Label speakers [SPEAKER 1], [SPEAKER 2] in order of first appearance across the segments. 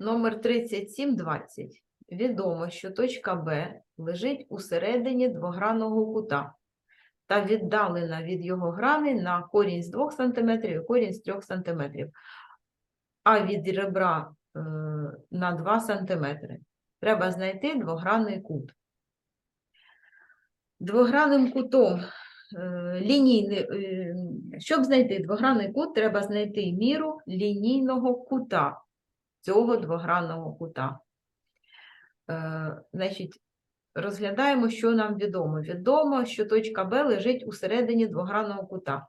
[SPEAKER 1] Номер 3720. Відомо, що точка Б лежить у середині двогранного кута та віддалена від його грани на корінь з 2 см і корінь з 3 см, а від ребра е, на 2 см. Треба знайти двогранний кут. Двогранним кутом е, лінійний, е, щоб знайти двогранний кут, треба знайти міру лінійного кута цього двогранного кута. Е, Значить, розглядаємо, що нам відомо. Відомо, що точка Б лежить у середині двогранного кута,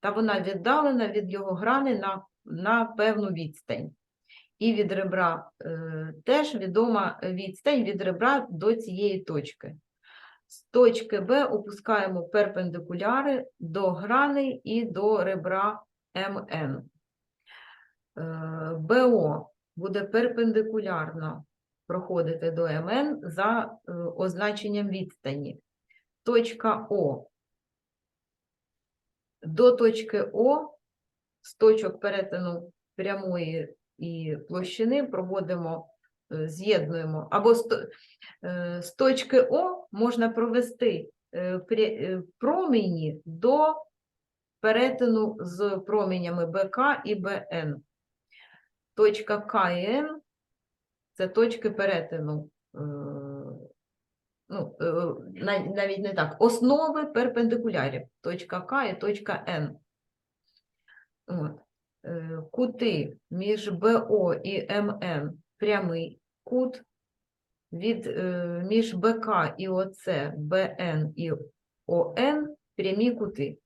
[SPEAKER 1] та вона віддалена від його грани на, на певну відстань. І від ребра е, теж відома відстань від ребра до цієї точки. З точки Б опускаємо перпендикуляри до грани і до ребра МН. Е, БО буде перпендикулярно проходити до МН за е, означенням відстані. Точка О. До точки О з точок перетину прямої і площини проводимо, е, з'єднуємо, або з, е, з точки О можна провести промені до перетину з променями БК і БН. Точка К і Н – це точки перетину. е, Ну, е, навіть не так, основи перпендикулярів. Точка К і точка Н. От. Е, Кути між БО і МН прямий кут, від, між БК і ОЦ, БН і ОН прямі кути,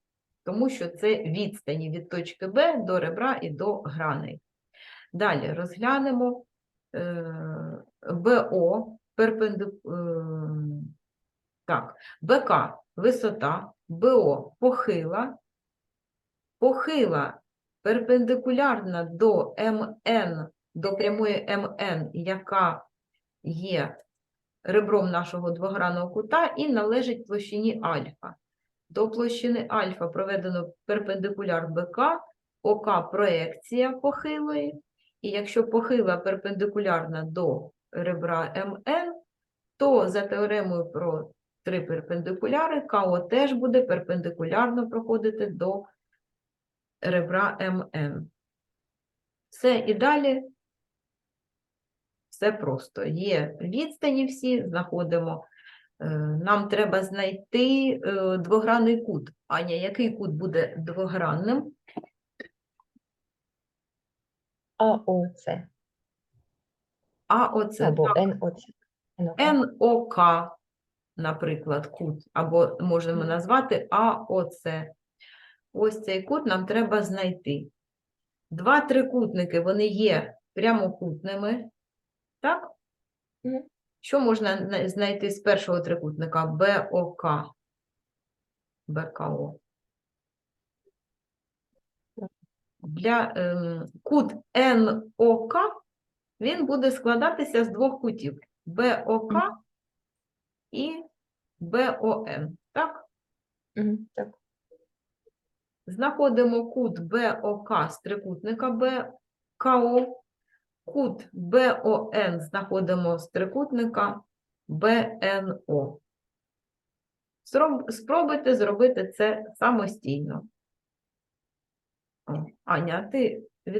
[SPEAKER 1] тому що це відстані від точки Б до ребра і до граней. Далі розглянемо е, БО перпендику... е, Так, БК висота, БО похила, похила перпендикулярна до МН, до прямої МН, яка є ребром нашого двогранного кута і належить площині альфа. До площини альфа проведено перпендикуляр БК, ОК проекція похилої, і якщо похила перпендикулярна до ребра МН, то за теоремою про три перпендикуляри КО теж буде перпендикулярно проходити до ребра МН. Все, і далі все просто. Є відстані всі, знаходимо. Е, Нам треба знайти е, двогранний кут. Аня, який кут буде двогранним?
[SPEAKER 2] АОЦ
[SPEAKER 1] А оце
[SPEAKER 2] або
[SPEAKER 1] так,
[SPEAKER 2] НОЦ. НОК.
[SPEAKER 1] НОК, наприклад, кут, або можемо назвати АОЦ. Ось цей кут нам треба знайти. Два трикутники, вони є прямокутними, так?
[SPEAKER 2] Мгм.
[SPEAKER 1] Що можна на- знайти з першого трикутника? БОК. БКО. Для ем, кут НОК він буде складатися з двох кутів БОК і БОН. Так?
[SPEAKER 2] Так.
[SPEAKER 1] Знаходимо кут БОК з трикутника БКО. Кут БОН знаходимо з трикутника БНО. Спробуйте зробити це самостійно. Аня, ти